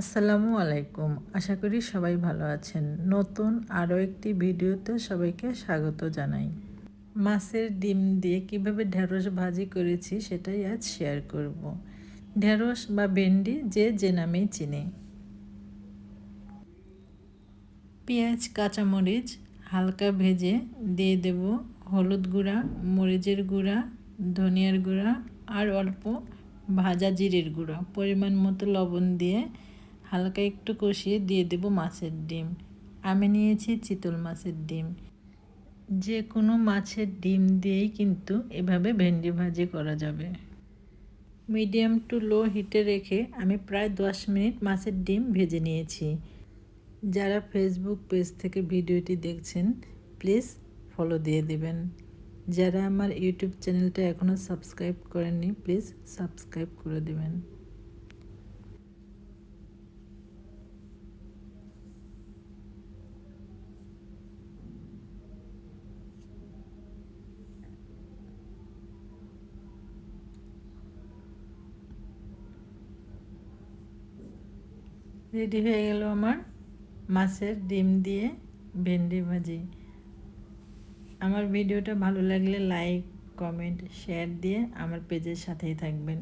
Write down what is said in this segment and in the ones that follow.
আসসালামু আলাইকুম। আশা করি সবাই ভালো আছেন। নতুন আরও একটি ভিডিওতে সবাইকে স্বাগত জানাই। মাছের ডিম দিয়ে কীভাবে ঢেঁড়স ভাজি করেছি সেটাই আজ শেয়ার করব। ঢেঁড়স বা ভেন্ডি যে যে নামেই চিনে। পেঁয়াজ, কাঁচামরিচ হালকা ভেজে দিয়ে দেব হলুদ গুঁড়া, মরিচের গুঁড়া, ধনিয়ার গুঁড়া আর অল্প ভাজা জিরের গুঁড়া। পরিমাণ মতো লবণ দিয়ে হালকা একটু কষিয়ে দিয়ে দেব মাছের ডিম। আমি নিয়েছি চিতল মাছের ডিম। যে কোনো মাছের ডিম দিয়েই কিন্তু এভাবে ভেন্ডি ভাজি করা যাবে। মিডিয়াম টু লো হিটে রেখে আমি প্রায় দশ মিনিট মাছের ডিম ভেজে নিয়েছি। যারা ফেসবুক পেজ থেকে ভিডিওটি দেখছেন, প্লিজ ফলো দিয়ে দেবেন। যারা আমার ইউটিউব চ্যানেলটা এখনও সাবস্ক্রাইব করেননি, প্লিজ সাবস্ক্রাইব করে দেবেন। রেডি হয়ে গেল আমার মাছের ডিম দিয়ে ভেন্ডি ভাজি। আমার ভিডিওটা ভালো লাগলে লাইক, কমেন্ট, শেয়ার দিয়ে আমার পেজের সাথেই থাকবেন।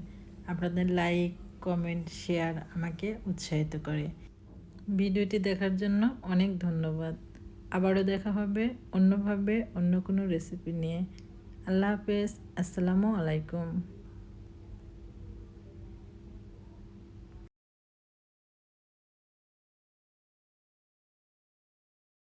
আপনাদের লাইক, কমেন্ট, শেয়ার আমাকে উৎসাহিত করে। ভিডিওটি দেখার জন্য অনেক ধন্যবাদ। আবারও দেখা হবে অন্যভাবে অন্য কোনো রেসিপি নিয়ে। আল্লাহ হাফেজ, আসসালামু আলাইকুম।